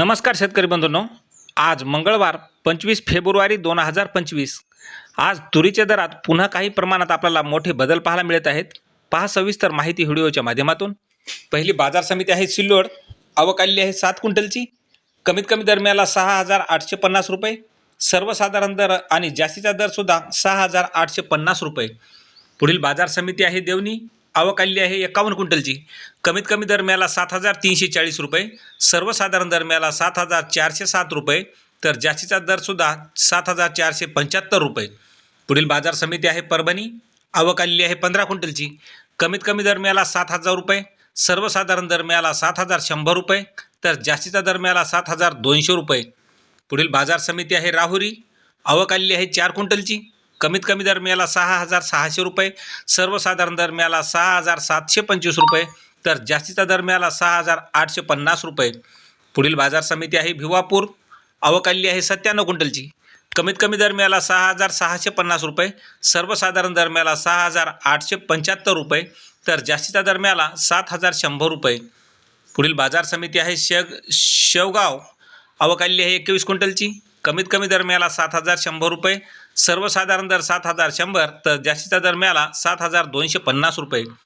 नमस्कार शेतकरी बंधूंनो. आज मंगळवार पंचवीस फेब्रुवारी दोन हजार पंचवीस. आज तुरीच्या दरात पुन्हा काही प्रमाणात आपल्याला मोठे बदल पाहायला मिळत आहेत. पहा सविस्तर माहिती व्हिडिओच्या माध्यमातून. पहिली बाजार समिती आहे सिल्लोड. अवकाली आहे सात क्विंटलची. कमीत कमी दरम्याला सहा हजार आठशे पन्नास रुपये. सर्वसाधारण दर आणि जास्तीचा दरसुद्धा सहा हजार आठशे पन्नास रुपये. पुढील बाजार समिती आहे देवणी. अवकाली आहे एकावन्न क्विंटलची. कमीत कमी दरम्याला सात हजार तीनशे चाळीस रुपये. सर्वसाधारण दरम्याला सात हजार चारशे सात रुपये. तर जास्तीचा दरसुद्धा सात हजार चारशे पंच्याहत्तर रुपये. पुढील बाजार समिती आहे परभणी. अवकाली आहे पंधरा क्विंटलची. कमीत कमी दरम्याला सात हजार रुपये. सर्वसाधारण दरम्याला सात हजार शंभर रुपये. तर जास्तीचा दरम्याला सात हजार दोनशे रुपये. पुढील बाजार समिती आहे राहुरी. अवकाली आहे चार क्विंटलची. कमीत कमी दरम्याला सहा हजार सहाशे रुपये सर्वसाधारण दरम्याला सहा हजार सातशे पंचवीस रुपये तर जास्तीचा दरम्याला सहा हजार आठशे पन्नास रुपये. पुढील बाजार समिती आहे भिवापूर अवकाली आहे सत्त्याण्णव क्विंटलची. कमीत कमी दरम्याला सहा हजार सहाशे पन्नास रुपये सर्वसाधारण दरम्याला सहा हजार आठशे पंच्याहत्तर रुपये तर जास्तीच्या दरम्याला सात हजार शंभर रुपये. पुढील बाजार समिती आहे शेग शेवगाव अवकाली आहे एकवीस क्विंटलची. कमीत कमी दरम्याला सात हजार शंभर रुपये सर्वसाधारण दर सात हजार शंभर तर जास्तीचा दरम्याला सात हजार दोनशे पन्नास रुपये.